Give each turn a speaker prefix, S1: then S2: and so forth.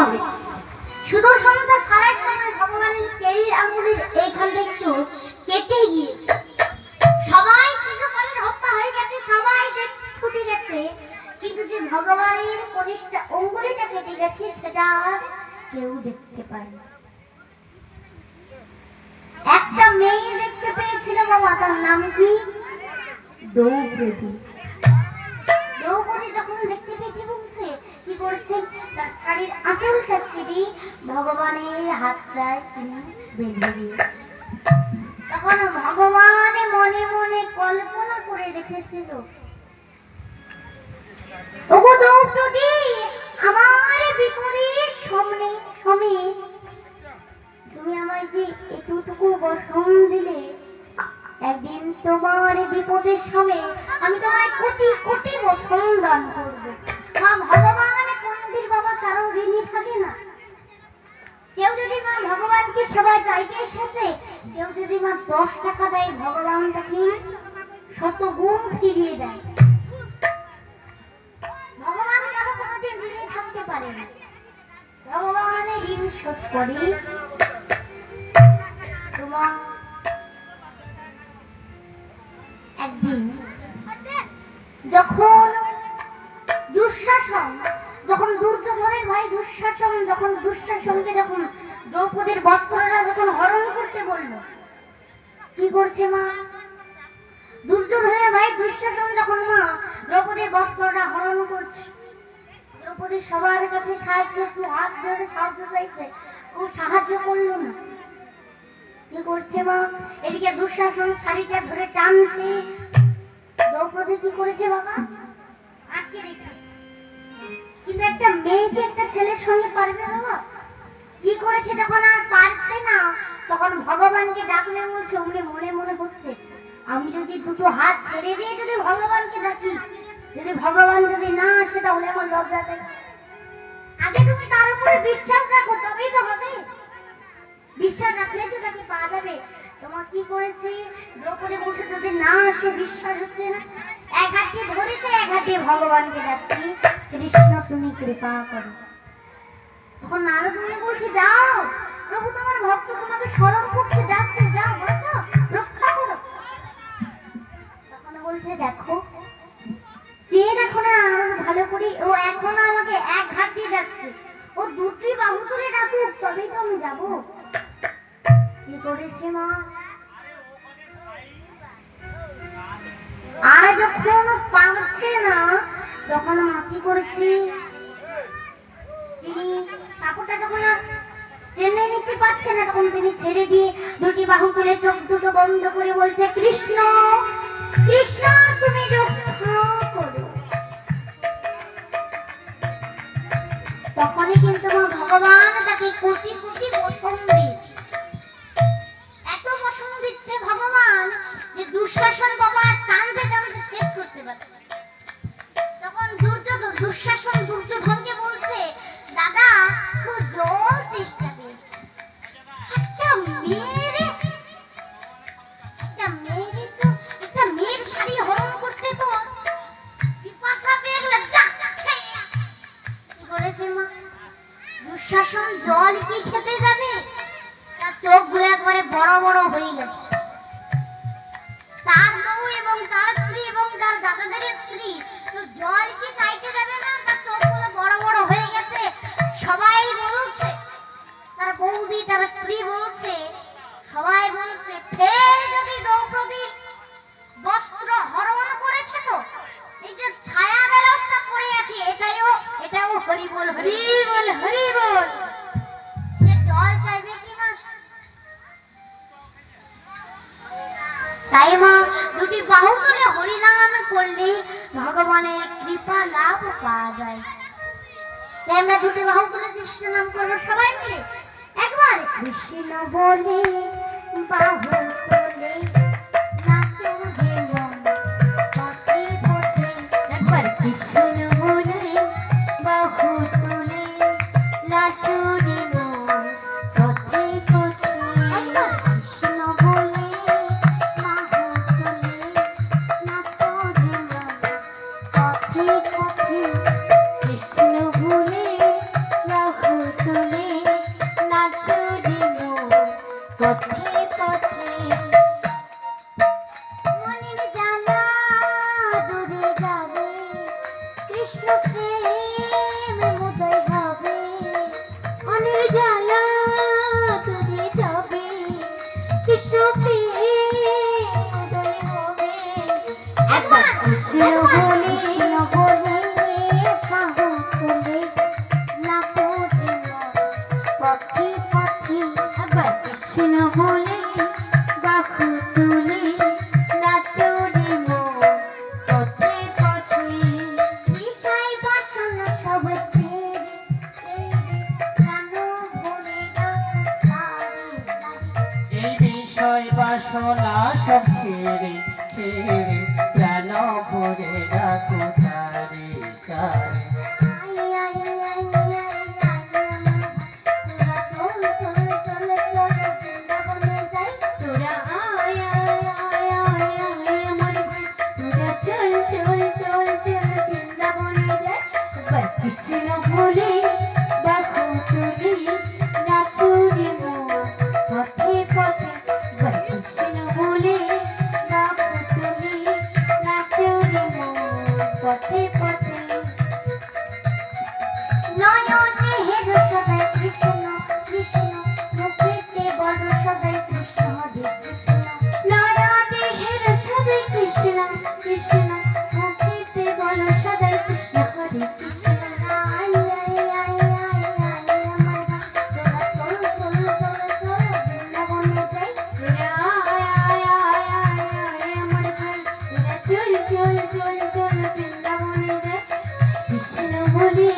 S1: হবে। সুদর্শনতা ছাড়ার সময় ভগবানের কেরির আঙুলের এইখানটা একটু কেটে গিয়ে সবাই শিশুপালের হত্যা হয়ে গেছে, সবাই ছুটে গেছে। কিন্তু যে ভগবানের কনিষ্ঠ অঙ্গুলিটা কেটে গেছে, সেটা আর কেউ দেখতে পায়নি একটা মেয়ে দেখতে পেয়েছিল বাবা, তার নাম কি? দ্রৌপদী। শাড়ির আঁচলটা ছিঁড়ে ভগবানের বেঁধে দিয়েছে তখন ভগবান মনে মনে কল্পনা করে রেখেছিল আমার সামনে তুমি আমায় যে এতটুকু বসন দিলে, একদিন তোমার বিপদের সময় আমি তোমায় কোটি কোটি বসন দান করব। মা ভগবানকে সবাই চাইতে এসেছে, কেউ যদি মা দশ টাকা দেয় ভগবান তাকে শত গুণ ফিরিয়ে দেয়? ভগবান কারও কোনোদিন ঋণী থাকতে পারে না। ভগবানের ঋণ শোধ করি। তোমার একদিন যখন দুঃশাসন, যখন দুর্যোধনের ভাই দুঃশাসন, যখন দুঃশাসনকে যখন দ্রৌপদীর বস্ত্রটা যখন হরণ করতে বলল, কি করছে মা? দুর্যোধনের ভাই দুঃশাসন যখন মা দ্রৌপদীর বস্ত্রটা হরণ করছে, দ্রৌপদী সবার কাছে সাহায্য, একটু হাত ধরে সাহায্য চাইছে, ও সাহায্য করল না। কি করছে মা? এদিকে দুঃশাসন শাড়িটা ধরে টানছে। দ্রৌপদী কি করেছে বাবা? আটকে রেখে কিন্তু একটা মেয়েকে একটা ছেলের সঙ্গে পারবে বাবা? কি করেছে তখন আর পারছে না? তখন ভগবানকে ডাকলে বলছে অমনি মনে মনে হচ্ছে আমি যদি দুটো হাত ছেড়ে দিয়ে যদি ভগবানকে ডাকি, যদি ভগবান যদি না আসে তাহলে আমার লজ্জা দেয়। আগে তুমি তার উপরে বিশ্বাস রাখো, তবেই তো হবে। বিশ্বাস রাখলে তো তাকে পাওয়া যাবে। তোমার কি করেছে? দ্রৌপদী বসে যদি না আসে, বিশ্বাস হচ্ছে না। এক হাত ধরেছে, এক হাত ভগবানকে ডাকছি। কৃষ্ণ, তুমি কৃপা করো। তখন নারদ মুনি বলছে, যাও। প্রভু তোমার ভক্ত তোমাকে স্মরণ করছে ডাকছে যাও বাঁচাও রক্ষা করো। তখন বলছে, দেখো চেয়ে দেখো না আমাকে ভালো করে, ও এখন আমাকে এক হাত দিয়ে ডাকছে ও দুটি বাহু তুলে ডাকুক, তবেই তো আমি যাব। কি করেছে মা? আর যখন পাচ্ছে না, তখন মা কি করেছে তিনি কাপড়টা যখন আর পারছে না, তখন তিনি ছেড়ে দিয়ে দুটি বাহু তুলে চোখ দুটো বন্ধ করে বলছে, কৃষ্ণ কৃষ্ণ, তুমি তখনই কিন্তু ভগবান তাকে কোটি কোটি বসন দিয়েছে। এত বসন দিচ্ছে ভগবান যে দুঃশাসন বাবা বড় বড় হয়ে গেছে। তার বউ এবং তার স্ত্রী এবং তার দাদাদের স্ত্রী, তো জল কি চাইতে যাবে না? তার চোখগুলো বড় বড় হয়ে গেছে। সবাই বলছে, তার বৌদি, তার স্ত্রী বলছে, সবাই বলছে, ফের যদি দ্রৌপদীর তাই মা, দুটি বাহু তুলে হরিনাম করলে ভগবানের কৃপা লাভ পাওয়া যায়। তাই আমরা দুটি বাহু তুলে কৃষ্ণ নাম করব সবাই মিলে। একবার কৃষ্ণ বলে বাহু পথে পথে মনের জানা দূরে যাবে কৃষ্ণ প্রেম উদয় হবে মনের জানা দূরে যাবে, কৃষ্ণ প্রেম বাসনা সব ছেড়ে
S2: ছেড়ে প্রাণ ভরে রাখো তারি তারি
S1: পথে পথে। নয়নে হের সদাই কৃষ্ণ কৃষ্ণ মুখেতে বল সদাই কৃষ্ণ, হরে কৃষ্ণ। নয়নে হের সদাই কৃষ্ণ কৃষ্ণ মুখেতে বল সদাই কৃষ্ণ, হরে কৃষ্ণ। Thank you. Amen.